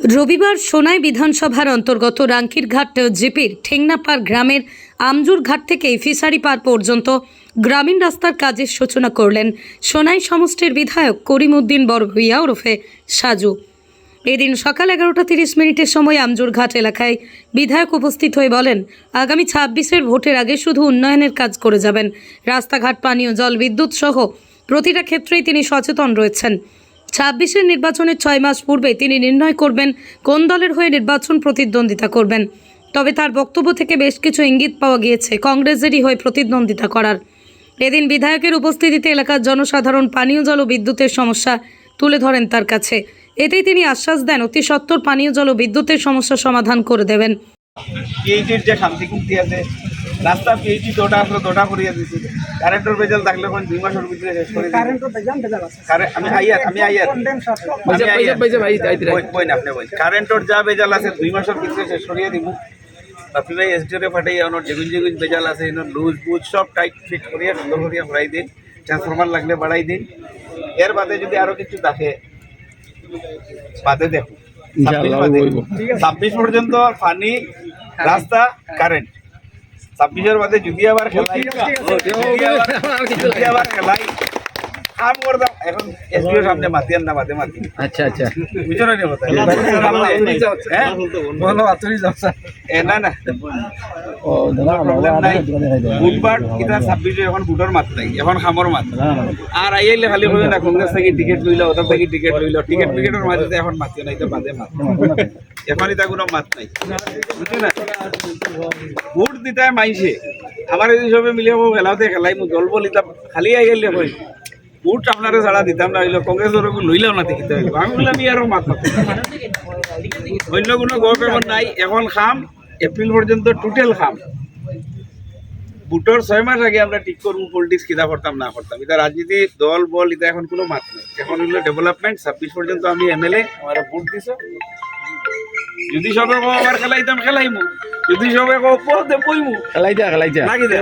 রবিবার সোনাই বিধানসভার অন্তর্গত রাঙ্কিরঘাট জিপির ঠেংনাপাড় গ্রামের আমজুর ঘাট থেকে ফিশারি পার পর্যন্ত গ্রামীণ রাস্তার কাজের সূচনা করলেন সোনাই সমষ্টির বিধায়ক করিমউদ্দিন বরভুইয়া ওরফে সাজু। এদিন সকাল এগারোটা তিরিশ মিনিটের সময় আমজুরঘাট এলাকায় বিধায়ক উপস্থিত হয়ে বলেন, আগামী ছাব্বিশের ভোটের আগে শুধু উন্নয়নের কাজ করে যাবেন। রাস্তাঘাট, পানীয় জল, বিদ্যুৎ সহ প্রতিটা ক্ষেত্রেই তিনি সচেতন রয়েছেন। ছাব্বিশের নির্বাচনের ছয় মাস পূর্বে তিনি নির্ণয় করবেন কোন দলের হয়ে নির্বাচন প্রতিদ্বন্দ্বিতা করবেন। তবে তার বক্তব্য থেকে বেশ কিছু ইঙ্গিত পাওয়া গিয়েছে কংগ্রেসেরই হয়ে প্রতিদ্বন্দ্বিতা করার। এদিন বিধায়কের উপস্থিতিতে এলাকার জনসাধারণ পানীয় জল ও বিদ্যুতের সমস্যা তুলে ধরেন তার কাছে। এতেই তিনি আশ্বাস দেন, অতি সত্বর পানীয় জল ও বিদ্যুতের সমস্যা সমাধান করে দেবেন। রাস্তা পিএইচি দুটা আসলে দুটা করিয়া দিছি কারেন্টের বেজাল থাকলে এখন দুই মাসের ভিতরে শেষ করে দিছি। কারেন্টও বেজান বেজাল আছে। আমি আইয়ার আমি আইয়ার। আইয়ার। বই- বই না, আপনি বই। কারেন্টের যা বেজাল আছে দুই মাসের ভিতরে শেষ করিয়া দিব। বাপি ভাই এসডিওরে ফাটাই আমার যেগুন যেগুন বেজাল আছে এনে লুজ বুজ সব টাইট ফিট করিয়া সুন্দর করিয়া ভরাই দিন। ট্রান্সফরমার লাগলে বাড়াই দিন। এর বাদে যদি আরও কিছু থাকে বাদে দেখুন। ছাব্বিশ পর্যন্ত পানি রাস্তা কারেন্ট ছাব্বিশের বাদে যদি আবার খেলাই যদি আবার- খেলাই। কাম করতাম। এখন এসডিও সামনে মাতিয়ান না বাদে মাতি। আচ্ছা আচ্ছা। না কথা হ্যাঁ? বলো আতুরি যাও এ না না। ও প্রবলেম নাই। ছাব্বিশে এখন বুটর মাত নাই এখন খামর মাত। আর আইলে খালি কই না কংগ্রেস থেকে টিকিট লইল ওটা থেকে টিকিট লইল টিকিট টিকিটের মাঝে এখন নাই তো বাদে মাত। এখন এটা কোনো মাত নাই। বুঝছ না ভোট দিতাই মাইছে আমার এই সবে মিলে ও খেলাতে খেলাই মু দল বলি তা খালি আই গেলে কই ভোট আপনারে ছাড়া দিতাম না হইল কংগ্রেসের লইলাম না দেখিতে হইব আমি বললাম আর মাত অন্য কোনো গো পেপার নাই, এখন খাম এপ্রিল পর্যন্ত টোটাল খাম। বুটর ছয় মাস আগে আমরা ঠিক করব পলিটিক্স কিনা করতাম না করতাম এটা রাজনীতি দল, বল এটা এখন কোনো মাত নেই। এখন হইল ডেভেলপমেন্ট ছাব্বিশ পর্যন্ত আমি এমএলএ আমার ভোট দিছ। যদি সবে কো আমার খেলাইতাম খেলাইমু। যদি সবে কো পদে পইমু। খেলাই যা খেলাই যা লাগি দে।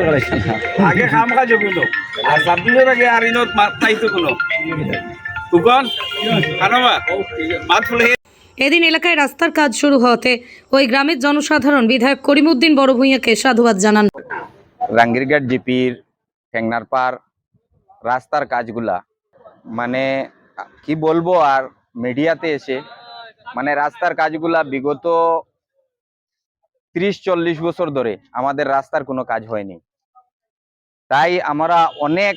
আগে খাম কাজ কোনো আর ছাব্বিশের আগে আর ইনত মাত নাই তো কোনো? তুকন খানবা? মাত ফুলে এদিন এলাকায় রাস্তার কাজ শুরু হওয়াতে ওই গ্রামের জনসাধারণ বিধায়ক করিমউদ্দিন বড়ভূঁইয়াকে সাধুবাদ জানান। রাঙ্গিরঘাট জিপির ঠেংনার পার রাস্তার কাজগুলা। মানে কি বলব আর মিডিয়াতে এসে মানে রাস্তার কাজগুলা বিগত ত্রিশ, চল্লিশ বছর ধরে আমাদের রাস্তার কোনো কাজ হয়নি। তাই আমরা অনেক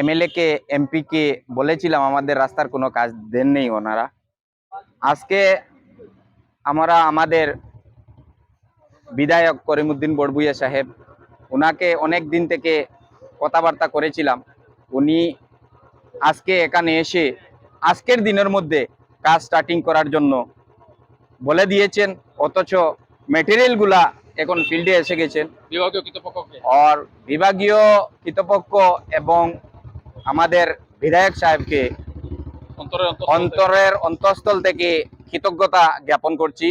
এমএলএ কে এমপি কে বলেছিলাম আমাদের রাস্তার কোনো কাজ দেন নেই ওনারা। আজকে আমরা আমাদের বিধায়ক করিমুদ্দিন বড়বুইয়া সাহেব ওনাকে অনেক দিন থেকে কথাবার্তা করেছিলাম। উনি আজকে এখানে এসে, আজকের দিনের মধ্যে কাজ স্টার্টিং করার জন্য। বলে দিয়েছেন অথচ মেটেরিয়ালগুলা এখন ফিল্ডে এসে গেছেন আর বিভাগীয় কৃতপক্ষ এবং আমাদের বিধায়ক সাহেবকে অন্তরের অন্তঃস্থল থেকে কৃতজ্ঞতা জ্ঞাপন করছি।